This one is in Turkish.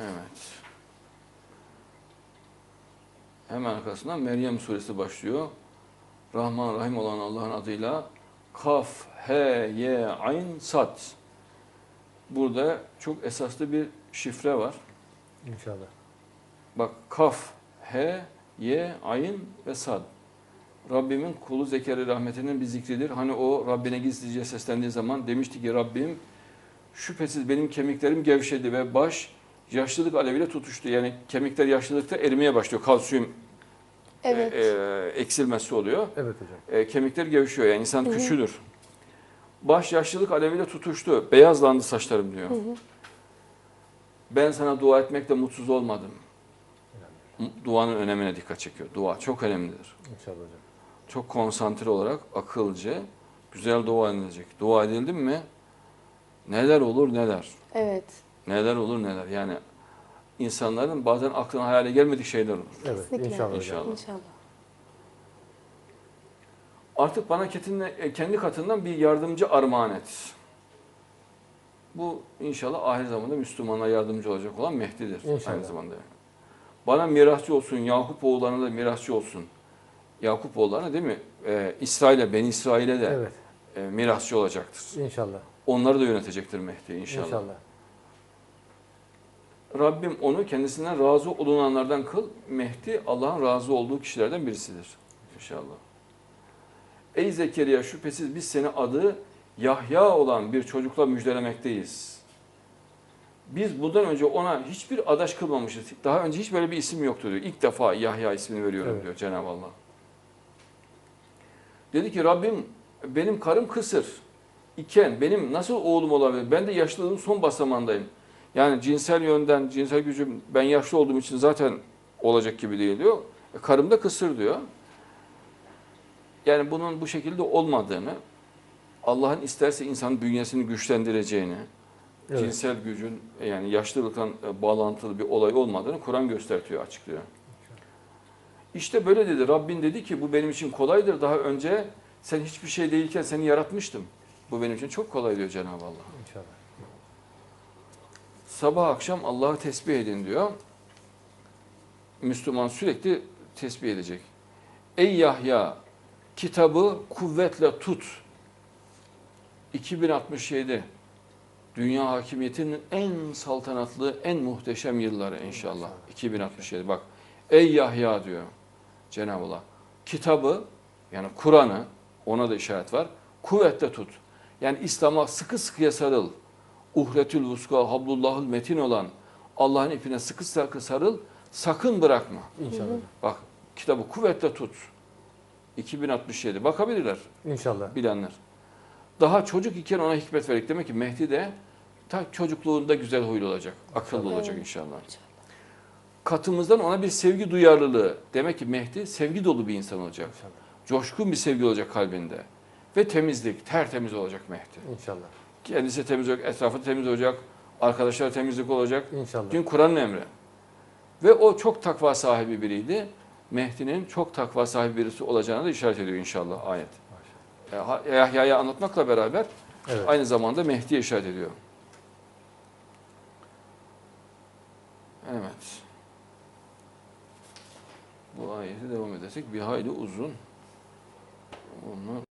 Evet. Hemen arkasından Meryem suresi başlıyor. Rahman Rahim olan Allah'ın adıyla Kaf, He, Ye, Ayn, Sad. Burada çok esaslı bir şifre var. İnşallah. Bak Kaf, He, Ye, Ayn ve Sad. Rabbimin kulu Zekeriya rahmetinin bir zikridir. Hani o Rabbine gizlice seslendiği zaman demişti ki Rabbim şüphesiz benim kemiklerim gevşedi ve baş yaşlılık aleviyle tutuştu. Yani kemikler yaşlılıkta erimeye başlıyor. Kalsiyum Evet. e, e, eksilmesi oluyor. Evet hocam. E, kemikler gevşiyor yani insan Hı hı. küçülür. Baş yaşlılık aleviyle tutuştu. Beyazlandı saçlarım diyor. Hı hı. Ben sana dua etmekle mutsuz olmadım. Duanın önemine dikkat çekiyor. Dua çok önemlidir. İnşallah hocam. Çok konsantre olarak akılcı, güzel dua edilecek. Dua edildi mi neler olur neler. Evet. Neler olur neler. Yani insanların bazen aklına hayale gelmedik şeyler olur. Evet Kesinlikle. inşallah. İnşallah. İnşallah. Artık bana e, kendi katından bir yardımcı armağan et. Bu inşallah ahir zamanda Müslümanlara yardımcı olacak olan Mehdi'dir. İnşallah. Aynı zamanda. Bana mirasçı olsun, Yakup oğullarına da mirasçı olsun. Yakup oğullarına değil mi? Ee, İsrail'e, Ben İsrail'e de Evet e, mirasçı olacaktır. inşallah. Onları da yönetecektir Mehdi inşallah. İnşallah. Rabbim onu kendisinden razı olunanlardan kıl. Mehdi Allah'ın razı olduğu kişilerden birisidir. İnşallah. Ey Zekeriya şüphesiz biz seni adı Yahya olan bir çocukla müjdelemekteyiz. Biz bundan önce ona hiçbir adaş kılmamışız. Daha önce hiç böyle bir isim yoktu diyor. İlk defa Yahya ismini veriyorum Evet. diyor Cenab-ı Allah. Dedi ki Rabbim benim karım kısır iken benim nasıl oğlum olabilir? Ben de yaşlılığın son basamandayım. Yani cinsel yönden, cinsel gücüm ben yaşlı olduğum için zaten olacak gibi değil diyor. E, karım da kısır diyor. Yani bunun bu şekilde olmadığını, Allah'ın isterse insanın bünyesini güçlendireceğini, Evet. cinsel gücün e, yani yaşlılıktan e, bağlantılı bir olay olmadığını Kur'an göstertiyor, açıklıyor. İşte böyle dedi. Rabbin dedi ki bu benim için kolaydır. Daha önce sen hiçbir şey değilken seni yaratmıştım. Bu benim için çok kolay diyor Cenab-ı Allah. İnşallah. Sabah akşam Allah'ı tesbih edin diyor. Müslüman sürekli tesbih edecek. Ey Yahya kitabı kuvvetle tut. 2067 dünya hakimiyetinin en saltanatlı, en muhteşem yılları inşallah. 2067 bak. Ey Yahya diyor Cenab-ı Allah. Kitabı yani Kur'an'ı ona da işaret var. Kuvvetle tut. Yani İslam'a sıkı sıkıya sarıl. Uhretül vuska, hablullahül metin olan Allah'ın ipine sıkı sıkı sarıl. Sakın bırakma. İnşallah. Bak kitabı kuvvetle tut. 2067 bakabilirler İnşallah. bilenler. Daha çocuk iken ona hikmet verdik. Demek ki Mehdi de ta çocukluğunda güzel huylu olacak. Akıllı Evet. olacak inşallah. Katımızdan ona bir sevgi duyarlılığı. Demek ki Mehdi sevgi dolu bir insan olacak. İnşallah. Coşkun bir sevgi olacak kalbinde. Ve temizlik, tertemiz olacak Mehdi. İnşallah. Kendisi temiz olacak, etrafı temiz olacak, arkadaşlar temizlik olacak. İnşallah. Çünkü Kur'an'ın emri. Ve o çok takva sahibi biriydi. Mehdi'nin çok takva sahibi birisi olacağına da işaret ediyor inşallah ayet. E, ha- Yahya'yı anlatmakla beraber Evet. aynı zamanda Mehdi'ye işaret ediyor. Evet. Bu ayeti devam edersek bir hayli uzun.